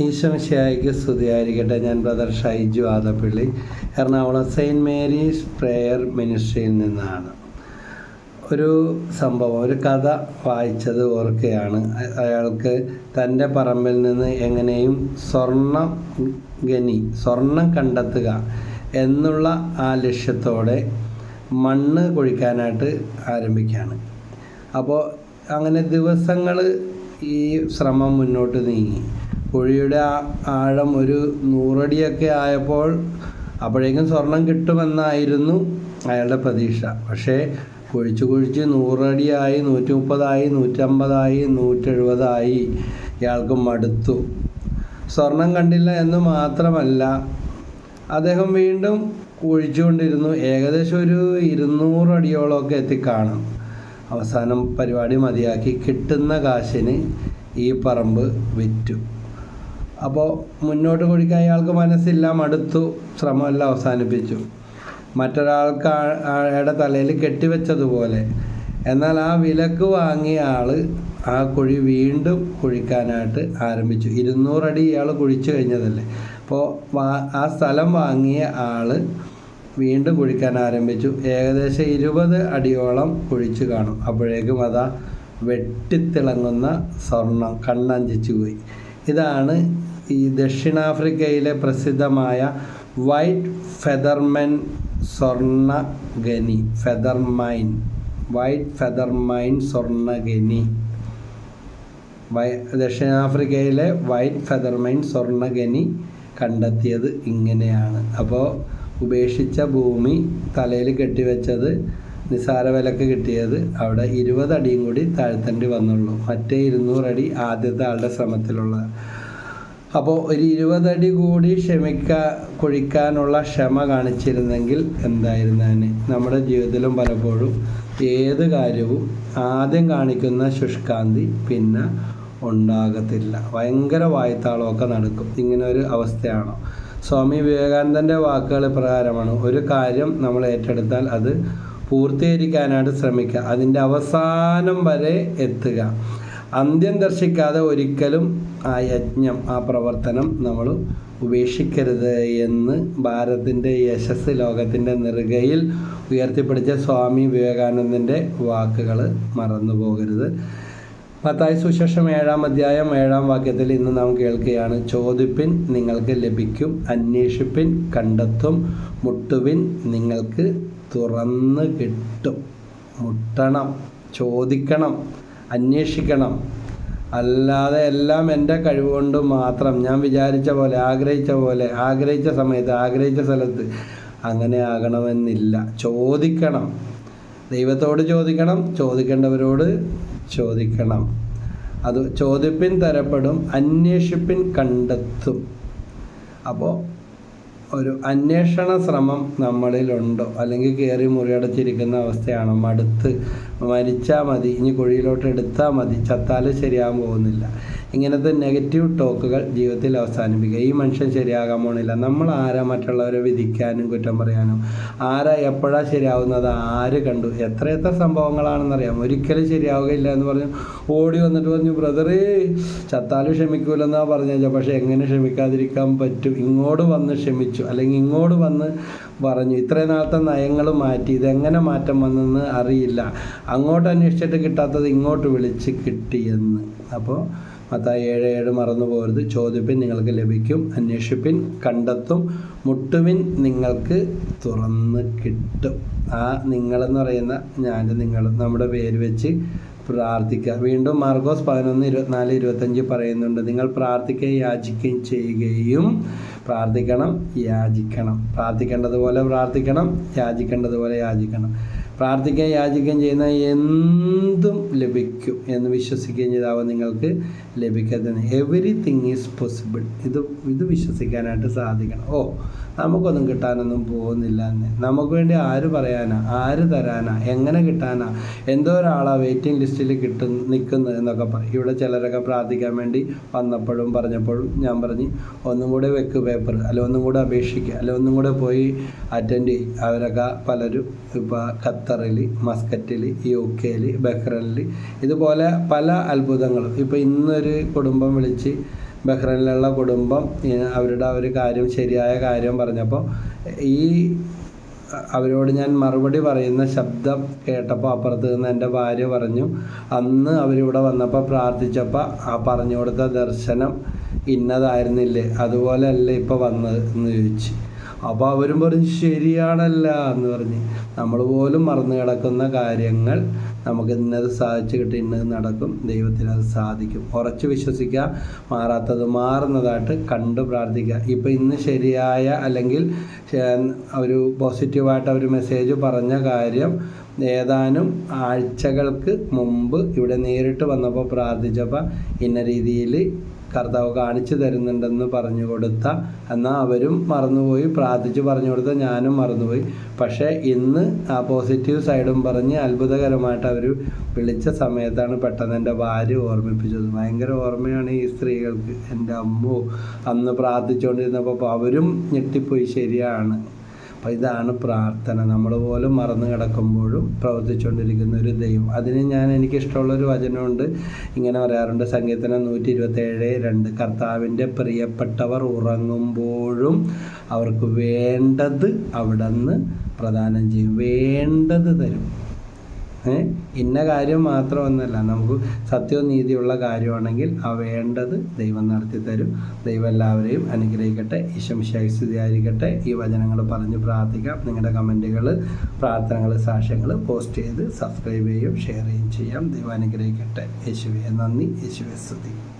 ഈശ്വമിശിയായിക്ക് സ്തുതിയായിരിക്കട്ടെ. ഞാൻ brother Shaiju Adappally Ernakulam saint Mary's prayer മിനിസ്ട്രിയിൽ നിന്നാണ്. ഒരു സംഭവം ഒരു കഥ വായിച്ചത് ഓർക്കുകയാണ് അയാൾക്ക് തന്റെ പറമ്പിൽ നിന്ന് എങ്ങനെയും സ്വർണം ഗനി സ്വർണം കണ്ടെത്തുക എന്നുള്ള ആ ലക്ഷ്യത്തോടെ മണ്ണ് കുഴിക്കാനായിട്ട് ആരംഭിക്കുകയാണ് അപ്പോൾ അങ്ങനെ ദിവസങ്ങൾ ഈ ശ്രമം മുന്നോട്ട് നീങ്ങി. കുഴിയുടെ ആഴം ഒരു നൂറടിയൊക്കെ ആയപ്പോൾ അപ്പോഴേക്കും സ്വർണം കിട്ടുമെന്നായിരുന്നു അയാളുടെ പ്രതീക്ഷ. പക്ഷേ കുഴിച്ച് കുഴിച്ച് നൂറടിയായി നൂറ്റി മുപ്പതായി നൂറ്റമ്പതായി നൂറ്റെഴുപതായി ഇയാൾക്ക് മടുത്തു. സ്വർണം കണ്ടില്ല എന്ന് മാത്രമല്ല അദ്ദേഹം വീണ്ടും കുഴിച്ചുകൊണ്ടിരുന്നു. ഏകദേശം ഒരു ഇരുന്നൂറടിയോളമൊക്കെ എത്തിക്കാണും. അവസാനം പരിപാടി മതിയാക്കി. കിട്ടുന്ന കാശിന് ഈ പറമ്പ് വിറ്റു. അപ്പോൾ മുന്നോട്ട് കുഴിക്കാൻ അയാൾക്ക് മനസ്സില്ല മടുത്തു ശ്രമമെല്ലാം അവസാനിപ്പിച്ചു. മറ്റൊരാൾക്ക് അയാളുടെ തലയിൽ കെട്ടിവെച്ചതുപോലെ. എന്നാൽ ആ വിലക്ക് വാങ്ങിയ ആൾ ആ കുഴി വീണ്ടും കുഴിക്കാനായിട്ട് ആരംഭിച്ചു. ഇരുന്നൂറടി ഇയാൾ കുഴിച്ചു കഴിഞ്ഞതല്ലേ. അപ്പോൾ ആ സ്ഥലം വാങ്ങിയ ആൾ വീണ്ടും കുഴിക്കാൻ ആരംഭിച്ചു. ഏകദേശം ഇരുപത് അടിയോളം കുഴിച്ചു കാണും. അപ്പോഴേക്കും അതാ വെട്ടിത്തിളങ്ങുന്ന സ്വർണം കണ്ണഞ്ചിച്ചു പോയി. ഇതാണ് ഈ ദക്ഷിണാഫ്രിക്കയിലെ പ്രസിദ്ധമായ വൈറ്റ് ഫെദർമെൻ സ്വർണ ഖനി feather mine white feather mine സ്വർണ ഖനി വൈ ദക്ഷിണാഫ്രിക്കയിലെ വൈറ്റ് ഫെദർ മൈൻ സ്വർണ ഖനി കണ്ടെത്തിയത് ഇങ്ങനെയാണ്. അപ്പോൾ ഉപേക്ഷിച്ച ഭൂമി തലയിൽ കെട്ടിവെച്ചത് നിസാര വിലക്ക് കിട്ടിയത് അവിടെ ഇരുപത് അടിയും കൂടി താഴ്ത്തേണ്ടി വന്നുള്ളൂ. മറ്റേ ഇരുന്നൂറടി ആദ്യത്തെ ആളുടെ ശ്രമത്തിലുള്ള. അപ്പോൾ ഒരു ഇരുപതടി കൂടി ക്ഷമിക്ക കുഴിക്കാനുള്ള ക്ഷമ കാണിച്ചിരുന്നെങ്കിൽ എന്തായിരുന്നേനെ? നമ്മുടെ ജീവിതത്തിലും പലപ്പോഴും ഏത് കാര്യവും ആദ്യം കാണിക്കുന്ന ശുഷ്കാന്തി പിന്നെ ഉണ്ടാകത്തില്ല. ഭയങ്കര വായ്ത്താളമൊക്കെ നടക്കും. ഇങ്ങനെ ഒരു അവസ്ഥയാണോ. സ്വാമി വിവേകാനന്ദന്റെ വാക്കുകൾ പ്രകാരമാണ് ഒരു കാര്യം നമ്മൾ ഏറ്റെടുത്താൽ അത് പൂർത്തീകരിക്കാനായിട്ട് ശ്രമിക്കുക. അതിന്റെ അവസാനം വരെ എത്തുക. അന്ത്യം ദർശിക്കാതെ ഒരിക്കലും ആ യജ്ഞം ആ പ്രവർത്തനം നമ്മൾ ഉപേക്ഷിക്കരുത് എന്ന് ഭാരതത്തിന്റെ യശസ് ലോകത്തിന്റെ നെറുകയിൽ ഉയർത്തിപ്പിടിച്ച സ്വാമി വിവേകാനന്ദന്റെ വാക്കുകൾ മറന്നു പോകരുത്. പത്തായ സുശേഷം ഏഴാം അധ്യായം ഏഴാം വാക്യത്തിൽ ഇന്ന് നാം കേൾക്കുകയാണ്. ചോദിപ്പിൻ നിങ്ങൾക്ക് ലഭിക്കും അന്വേഷിപ്പിൻ കണ്ടെത്തും മുട്ടുവിൻ നിങ്ങൾക്ക് തുറന്ന് കിട്ടും. മുട്ടണം ചോദിക്കണം അന്വേഷിക്കണം. അല്ലാതെ എല്ലാം എന്റെ കഴിവുകൊണ്ട് മാത്രം. ഞാൻ വിചാരിച്ച പോലെ ആഗ്രഹിച്ച പോലെ ആഗ്രഹിച്ച സമയത്ത് ആഗ്രഹിച്ച സ്ഥലത്ത് അങ്ങനെ ആകണമെന്നില്ല. ചോദിക്കണം. ദൈവത്തോട് ചോദിക്കണം ചോദിക്കേണ്ടവരോട് ചോദിക്കണം. അത് ചോദിപ്പിൻ തരപ്പെടും അന്വേഷിപ്പിൻ കണ്ടെത്തും. അപ്പോൾ ഒരു അന്വേഷണ ശ്രമം നമ്മളിലുണ്ടോ? അല്ലെങ്കിൽ കയറി മുറിയടച്ചിരിക്കുന്ന അവസ്ഥയാണോ? മടുത്ത് മരിച്ചാൽ മതി ഇനി കുഴിയിലോട്ട് എടുത്താൽ മതി ചത്താലും ശരിയാകാൻ പോകുന്നില്ല. ഇങ്ങനത്തെ നെഗറ്റീവ് ടോക്കുകൾ ജീവിതത്തിൽ അവസാനിപ്പിക്കുക. ഈ മനുഷ്യൻ ശരിയാകാൻ പോണില്ല. നമ്മൾ ആരാ മറ്റുള്ളവരെ വിധിക്കാനും കുറ്റം പറയാനും? ആരാ എപ്പോഴാണ് ശരിയാവുന്നത്? ആര് കണ്ടു? എത്ര എത്ര സംഭവങ്ങളാണെന്നറിയാം. ഒരിക്കലും ശരിയാവുകയില്ല എന്ന് പറഞ്ഞു ഓടി വന്നിട്ട് പറഞ്ഞു ബ്രദറേ ചത്താലും ക്ഷമിക്കൂലെന്നാ പറഞ്ഞാൽ പക്ഷെ എങ്ങനെ ക്ഷമിക്കാതിരിക്കാൻ പറ്റും? ഇങ്ങോട്ട് വന്ന് ക്ഷമിച്ചു. അല്ലെങ്കിൽ ഇങ്ങോട്ട് വന്ന് പറഞ്ഞു ഇത്രയും നാളത്തെ നയങ്ങൾ മാറ്റി. ഇതെങ്ങനെ മാറ്റം വന്നെന്ന് അറിയില്ല. അങ്ങോട്ട് അന്വേഷിച്ചിട്ട് കിട്ടാത്തത് ഇങ്ങോട്ട് വിളിച്ച് കിട്ടിയെന്ന് അപ്പോൾ മത്തായി ഏഴ് ഏഴ് മറന്നു പോകരുത്. ചോദ്യപ്പിൻ നിങ്ങൾക്ക് ലഭിക്കും അന്വേഷിപ്പിൻ കണ്ടെത്തും മുട്ടുവിൻ നിങ്ങൾക്ക് തുറന്ന് കിട്ടും. ആ നിങ്ങളെന്ന് പറയുന്ന ഞാൻ നിങ്ങൾ നമ്മുടെ പേര് വെച്ച് പ്രാർത്ഥിക്കുക. വീണ്ടും മാർഗോസ് പതിനൊന്ന് ഇരുപത്തിനാല് ഇരുപത്തഞ്ച് പറയുന്നുണ്ട് നിങ്ങൾ പ്രാർത്ഥിക്കുകയും യാചിക്കുകയും ചെയ്യുകയും പ്രാർത്ഥിക്കണം യാചിക്കണം. പ്രാർത്ഥിക്കേണ്ടതുപോലെ പ്രാർത്ഥിക്കണം യാചിക്കേണ്ടതുപോലെ യാചിക്കണം. പ്രാർത്ഥിക്കുകയും യാചിക്കുകയും ചെയ്യുന്ന എന്തും ലഭിക്കും എന്ന് വിശ്വസിക്കുകയും ചെയ്താവും നിങ്ങൾക്ക് ലഭിക്കുന്നത് എവറിത്തിങ് ഈസ് പോസിബിൾ ഇത് ഇത് വിശ്വസിക്കാനായിട്ട് സാധിക്കണം. ഓ നമുക്കൊന്നും കിട്ടാനൊന്നും പോകുന്നില്ല എന്ന് നമുക്ക് വേണ്ടി ആര് പറയാനാ? ആര് തരാനാ? എങ്ങനെ കിട്ടാനാ? എന്തോ ഒരാളാ വെയിറ്റിംഗ് ലിസ്റ്റിൽ കിട്ടും നിൽക്കുന്നത് എന്നൊക്കെ പറയും ഇവിടെ ചിലരൊക്കെ പ്രാർത്ഥിക്കാൻ വേണ്ടി വന്നപ്പോഴും പറഞ്ഞപ്പോഴും ഞാൻ പറഞ്ഞ് ഒന്നും കൂടെ വെക്ക് പേപ്പർ അല്ല ഒന്നും കൂടെ അപേക്ഷിക്കുക അല്ല ഒന്നും കൂടെ പോയി അറ്റൻഡ് ചെയ്യും. അവരൊക്കെ പലരും ഇപ്പോൾ ഖത്തറിൽ മസ്കറ്റിൽ യു കെയിൽ ബഹ്റൈനിൽ ഇതുപോലെ പല അത്ഭുതങ്ങളും. ഇപ്പോൾ ഇന്നൊരു കുടുംബം വിളിച്ച് ബഹ്റൈനിലുള്ള കുടുംബം അവരുടെ ഒരു കാര്യം ശരിയായ കാര്യം പറഞ്ഞപ്പോൾ ഈ അവരോട് ഞാൻ മറുപടി പറയുന്ന ശബ്ദം കേട്ടപ്പോൾ അപ്പുറത്ത് നിന്ന് എന്റെ ഭാര്യ പറഞ്ഞു അന്ന് അവരിവിടെ വന്നപ്പോൾ പ്രാർത്ഥിച്ചപ്പോൾ ആ പറഞ്ഞു കൊടുത്ത ദർശനം ഇന്നതായിരുന്നില്ലേ? അതുപോലെയല്ലേ ഇപ്പോൾ വന്നത് എന്ന് ചോദിച്ചു. അപ്പോൾ അവരും പറഞ്ഞു ശരിയാണല്ല എന്ന് പറഞ്ഞ് നമ്മൾ പോലും മറന്നു കിടക്കുന്ന കാര്യങ്ങൾ നമുക്ക് ഇന്നത് സാധിച്ചു കിട്ടി ഇന്നത് നടക്കും ദൈവത്തിന് അത് സാധിക്കും. ഉറച്ചു വിശ്വസിക്കുക മാറാത്തത് മാറുന്നതായിട്ട് കണ്ടു പ്രാർത്ഥിക്കുക. ഇപ്പോൾ ഇന്ന് ശരിയായ അല്ലെങ്കിൽ ഒരു പോസിറ്റീവായിട്ട് ഒരു മെസ്സേജ് പറഞ്ഞ കാര്യം ഏതാനും ആഴ്ചകൾക്ക് മുമ്പ് ഇവിടെ നേരിട്ട് വന്നപ്പോൾ പ്രാർത്ഥിച്ചപ്പോൾ ഇന്ന രീതിയിൽ കർത്താവ് കാണിച്ചു തരുന്നുണ്ടെന്ന് പറഞ്ഞു കൊടുത്ത എന്നാൽ അവരും മറന്നുപോയി. പ്രാർത്ഥിച്ച് പറഞ്ഞു കൊടുത്ത ഞാനും മറന്നുപോയി. പക്ഷേ ഇന്ന് ആ പോസിറ്റീവ് സൈഡും പറഞ്ഞ് അത്ഭുതകരമായിട്ട് അവർ വിളിച്ച സമയത്താണ് പെട്ടെന്ന് എന്റെ ഭാര്യ ഓർമ്മിപ്പിച്ചത്. ഭയങ്കര ഓർമ്മയാണ് ഈ സ്ത്രീകൾക്ക് എന്റെ അമ്മു അന്ന് പ്രാർത്ഥിച്ചുകൊണ്ടിരുന്നപ്പോൾ. അവരും ഞെട്ടിപ്പോയി. ശരിയാണ്. അപ്പോൾ ഇതാണ് പ്രാർത്ഥന. നമ്മൾ പോലും മറന്നു കിടക്കുമ്പോഴും പ്രവർത്തിച്ചുകൊണ്ടിരിക്കുന്ന ഒരു ദൈവം. അതിന് ഞാൻ എനിക്ക് എനിക്കിഷ്ടമുള്ളൊരു വചനമുണ്ട്. ഇങ്ങനെ പറയാറുണ്ട് സങ്കീർത്തനം നൂറ്റി ഇരുപത്തേഴ് രണ്ട്. കർത്താവിന്റെ പ്രിയപ്പെട്ടവർ ഉറങ്ങുമ്പോഴും അവർക്ക് വേണ്ടത് അവിടെ നിന്ന് പ്രദാനം ചെയ്യും. വേണ്ടത് തരും? ഇന്ന കാര്യം മാത്രമൊന്നുമല്ല. നമുക്ക് സത്യവും നീതിയുള്ള കാര്യമാണെങ്കിൽ ആ വേണ്ടത് ദൈവം നടത്തി തരും ദൈവം എല്ലാവരെയും അനുഗ്രഹിക്കട്ടെ. ഈശംശായി സ്ഥിതിയായിരിക്കട്ടെ ഈ വചനങ്ങൾ പറഞ്ഞ് പ്രാർത്ഥിക്കാം. നിങ്ങളുടെ കമന്റുകൾ പ്രാർത്ഥനകൾ സാക്ഷ്യങ്ങൾ പോസ്റ്റ് ചെയ്ത് സബ്സ്ക്രൈബ് ചെയ്യും ഷെയർ ചെയ്യും ചെയ്യാം. ദൈവം അനുഗ്രഹിക്കട്ടെ. യേശുവെ നന്ദി. യേശുവേ സ്തുതി.